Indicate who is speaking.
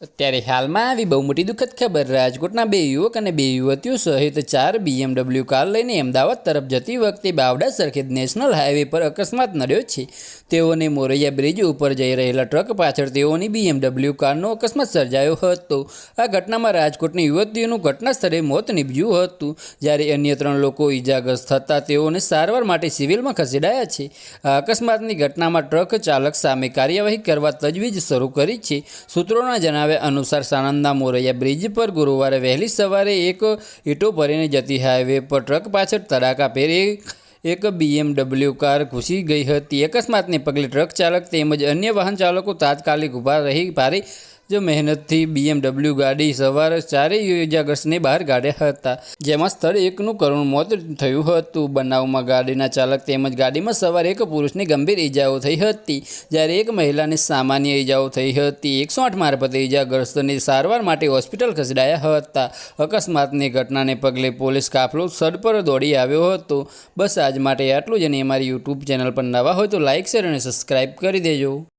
Speaker 1: ત્યારે હાલમાં આવી બહુ મોટી દુઃખદ ખબર. રાજકોટના બે યુવક અને બે યુવતીઓ સહિત ચાર બીએમડબલ્યુ કાર લઈને અમદાવાદ તરફ જતી વખતે બાવડા સરખેજ નેશનલ હાઈવે પર અકસ્માત નડ્યો છે. તેઓને મોરૈયા બ્રિજ ઉપર જઈ રહેલા ટ્રક પાછળ તેઓની બીએમડબલ્યુ કારનો અકસ્માત સર્જાયો હતો. આ ઘટનામાં રાજકોટની યુવતીઓનું ઘટના સ્થળે મોત નીપજ્યું હતું. જ્યારે અન્ય ત્રણ લોકો ઈજાગ્રસ્ત થતાં તેઓને સારવાર માટે સિવિલમાં ખસેડાયા છે. આ અકસ્માતની ઘટનામાં ટ્રક ચાલક સામે કાર્યવાહી કરવા તજવીજ શરૂ કરી છે. સૂત્રોના જણાવ્યા અનુસાર સાણંદના મોરૈયા બ્રિજ પર ગુરુવારે વહેલી સવારે એક ઈંટો ભરીને જતી હાઈવે પર ટ્રક પાછળ તડાકા પહેરી એક બીએમડબલ્યુ કાર ઘૂસી ગઈ હતી. અકસ્માતને પગલે ટ્રક ચાલક તેમજ અન્ય વાહન ચાલકો તાત્કાલિક ઊભા રહી, ભારે જ મહેનતથી બીએમડબલ્યુ ગાડી સવારે ચારેય ઇજાગ્રસ્તને બહાર કાઢ્યા હતા. જેમાં સ્થળ એકનું કરુણ મોત થયું હતું. બનાવમાં ગાડીના ચાલક તેમજ ગાડીમાં સવાર એક પુરુષને ગંભીર ઈજાઓ થઈ હતી. જ્યારે એક મહિલાને સામાન્ય ઈજાઓ થઈ હતી. એકસો આઠ મારફતે ઇજાગ્રસ્તને સારવાર માટે હોસ્પિટલ ખસેડાયા હતા. અકસ્માતની ઘટનાને પગલે પોલીસ કાફલો સ્થળ પર દોડી આવ્યો હતો. બસ આજ માટે આટલું જ અને અમારી યુટ્યુબ ચેનલ પર નવા હોય તો લાઇક શેર અને સબસ્ક્રાઈબ કરી દેજો.